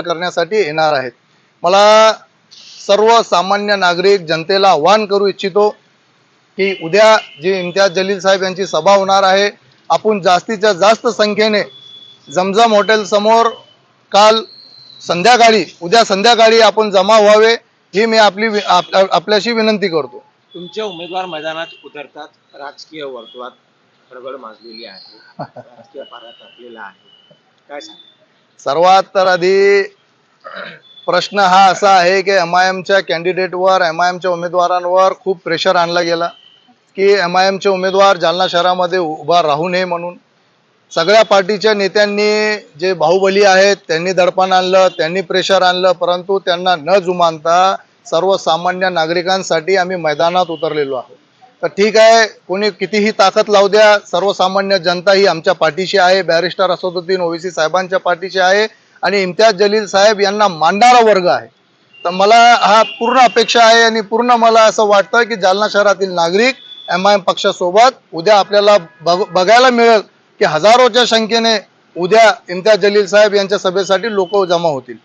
करण्यासाठी येणार आहेत. मला सर्व सामान्य नागरिक जनतेला आवाहन करू इच्छितो की उद्या जी इम्तियाज जलील साहेब यांची सभा होणार आहे आपण जास्तीच्या जास्त संख्येने जमजम हॉटेल समोर काल संध्याकाळी उद्या संध्याकाळी आपण जमा व्हावे ही मी आपली आपल्याशी विनंती करतो. तुमचे उमेदवार मैदानात उतरतात राजकीय वर्तुळात खळबळ माजलेली आहे राजकीय आहे. काय सांग सर्वात तर आधी प्रश्न हा असा आहे की एम आय एमच्या कॅन्डिडेटवर एम आय एमच्या उमेदवारांवर खूप प्रेशर आणला गेला की एम आय एमचे उमेदवार जालना शहरामध्ये उभा राहू नये म्हणून. सगळ्या पार्टीच्या नेत्यांनी जे बाहुबली आहेत त्यांनी दडपण आणलं त्यांनी प्रेशर आणलं परंतु त्यांना न जुमानता सर्वसामान्य नागरिकांसाठी आम्ही मैदानात उतरलेलो आहोत. तर ठीक आहे कोणी कितीही ताकद लावू द्या सर्वसामान्य जनता ही आमच्या पाठीशी आहे बॅरिस्टर असदुद्दीन ओवीसी साहेबांच्या पाठीशी आहे आणि इम्तियाज जलील साहेब यांना मांडणारा वर्ग आहे. तर मला हा पूर्ण अपेक्षा आहे आणि पूर्ण मला असं वाटतं की जालना शहरातील नागरिक एम आय एम पक्षासोबत उद्या आपल्याला बघ बघायला मिळेल की हजारोच्या संख्येने उद्या इम्तियाज जलील साहेब यांच्या सभेसाठी लोक जमा होतील.